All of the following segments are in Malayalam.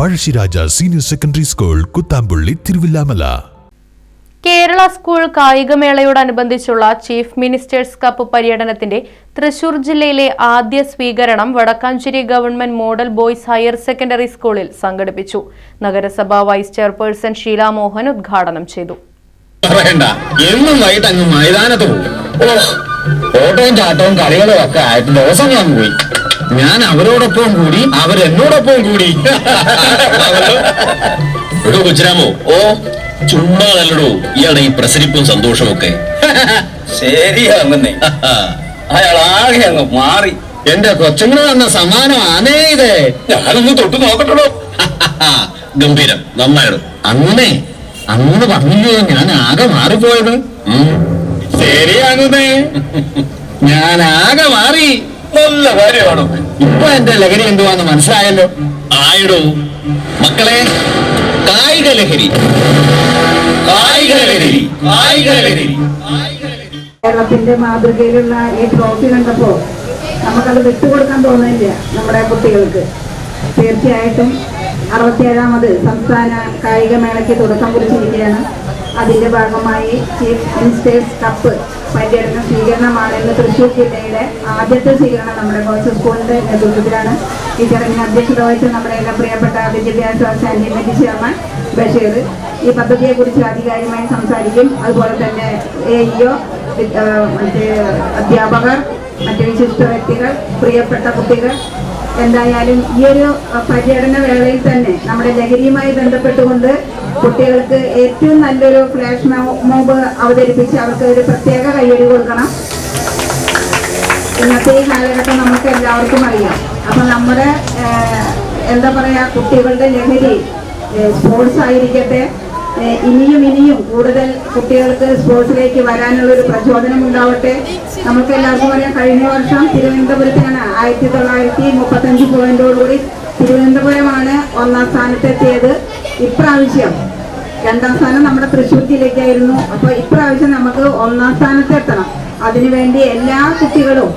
Pazhassi Raja senior secondary school Kuthampully Thiruvilwamala. Kerala school കായികമേളയോടനുബന്ധിച്ചുള്ള chief minister's cup പര്യടനത്തിന്റെ തൃശൂർ ജില്ലയിലെ ആദ്യ സ്വീകരണം Vadakkanchery government model boys higher secondary സ്കൂളിൽ സംഘടിപ്പിച്ചു. നഗരസഭാ വൈസ് ചെയർപേഴ്സൺ ഷീല മോഹൻ ഉദ്ഘാടനം ചെയ്തു. എന്നും വൈകിട്ട് അങ്ങ് മൈതാനത്ത് പോകും ഓട്ടവും ചാട്ടവും കളികളും ഒക്കെ ആയിട്ട് ദിവസങ്ങളങ്ങ് പോയി. ഞാൻ അവരോടൊപ്പം കൂടി അവരെന്നോടൊപ്പം കൂടി. എടോ കൊച്ചിരാമോ ഓ ചുമ്മാ നല്ലടു ഇയാളുടെ ഈ പ്രസരിപ്പും സന്തോഷമൊക്കെ. ഒക്കെ ശരിയാണെന്നേ അയാൾ ആകെ അങ്ങ് മാറി. എന്റെ കൊച്ചുങ്ങൾ തന്ന ആനേ ഇത്. ഞാനൊന്ന് തൊട്ട് നോക്കട്ടോ ഗംഭീരം നന്നായിടും. അന്നേ അന്ന് പറഞ്ഞില്ലേ ഞാൻ ആകെ മാറിപ്പോയത്? ശരിയാകുന്നേ. ഞാൻ ആകെ മാറി. നല്ല കാര്യമാണ്? ഇപ്പൊ എന്റെ ലഹരി എന്തുവാന്ന് മനസ്സിലായല്ലോ. ആയിടോ. മക്കളെ കായിക ലഹരി. കായിക ലഹരി. കായിക ലഹരി. കേരളത്തിന്റെ മാതൃകയിലുള്ള ഈ ട്രോഫി കണ്ടപ്പോ നമുക്കത് വിട്ടുകൊടുക്കാൻ തോന്നുന്നില്ല നമ്മുടെ കുട്ടികൾക്ക്. തീർച്ചയായിട്ടും അറുപത്തിയേഴാമത് സംസ്ഥാന കായികമേളയ്ക്ക് തുടക്കം കുറിച്ചിരിക്കുകയാണ്. അതിന്റെ ഭാഗമായി ചീഫ് മിനിസ്റ്റേഴ്സ് കപ്പ് പര്യടന സ്വീകരണമാണ് ഇന്ന് തൃശ്ശൂർ ജില്ലയിലെ ആദ്യത്തെ സ്വീകരണം നമ്മുടെ ഗോൾസ് സ്കൂളിന്റെ നേതൃത്വത്തിലാണ്. ഈ ചടങ്ങിന് അധ്യക്ഷത വഹിച്ച നമ്മുടെ എല്ലാം പ്രിയപ്പെട്ട വിദ്യാഭ്യാസ സ്റ്റാൻഡിംഗ് കമ്മിറ്റി ചെയർമാൻ ബഷീർ. ഈ പദ്ധതിയെ കുറിച്ച് ആധികാരികമായി സംസാരിക്കും. അതുപോലെ തന്നെ എ ഇഒ മറ്റ് അധ്യാപകർ മറ്റ് വിശിഷ്ട വ്യക്തികൾ പ്രിയപ്പെട്ട കുട്ടികൾ. എന്തായാലും ഈ ഒരു പര്യടന വേളയിൽ തന്നെ നമ്മുടെ ലഹരിയുമായി ബന്ധപ്പെട്ടുകൊണ്ട് കുട്ടികൾക്ക് ഏറ്റവും നല്ലൊരു ഫ്ലാഷ് മോബ് അവതരിപ്പിച്ച് അവർക്ക് ഒരു പ്രത്യേക കയ്യടി കൊടുക്കണം. ഇന്നത്തെ ഈ കാലഘട്ടം നമുക്ക് എല്ലാവർക്കും അറിയാം. അപ്പൊ നമ്മുടെ എന്താ പറയാ കുട്ടികളുടെ ലഹരി സ്പോർട്സ് ആയിരിക്കട്ടെ ഇനിയും ഇനിയും കൂടുതൽ കുട്ടികൾക്ക് സ്പോർട്സിലേക്ക് വരാനുള്ള ഒരു പ്രചോദനം ഉണ്ടാവട്ടെ. നമുക്ക് എല്ലാവർക്കും അറിയാം കഴിഞ്ഞ വർഷം തിരുവനന്തപുരത്തിനാണ് ആയിരത്തി തൊള്ളായിരത്തി മുപ്പത്തഞ്ച് പോയിന്റോടുകൂടി തിരുവനന്തപുരമാണ് ഒന്നാം സ്ഥാനത്തെത്തിയത്. ഇപ്രാവശ്യം രണ്ടാം സ്ഥാനം നമ്മുടെ തൃശ്ശൂർ ജില്ലയ്ക്കായിരുന്നു. അപ്പൊ ഇപ്രാവശ്യം നമുക്ക് ഒന്നാം സ്ഥാനത്ത് എത്തണം അതിനുവേണ്ടി എല്ലാ കുട്ടികളും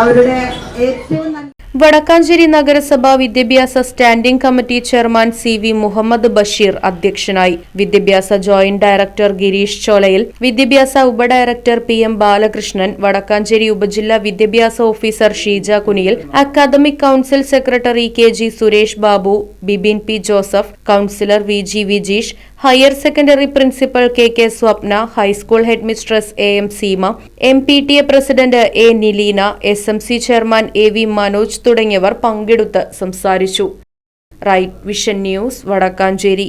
അവരുടെ ഏറ്റവും നല്ല വടക്കാഞ്ചേരി നഗരസഭ വിദ്യാഭ്യാസ standing committee chairman C V Muhammad Basheer അധ്യക്ഷനായി. വിദ്യാഭ്യാസ ജോയിന്റ് ഡയറക്ടർ ഗിരീഷ് ചോലയിൽ വിദ്യാഭ്യാസ ഉപഡയറക്ടർ പി എം ബാലകൃഷ്ണൻ വടക്കാഞ്ചേരി ഉപജില്ലാ വിദ്യാഭ്യാസ officer Sheeja Kuniyil academic council secretary K G Suresh Babu Bibin P Joseph councillor V G Vijeesh higher secondary principal K K Swapna high school head mistress A M Seema M P T A president A Nileena S M C chairman A V Manoj തുടങ്ങിയവർ പങ്കെടുത്ത് സംസാരിച്ചു. Right vision news Vadakkanchery.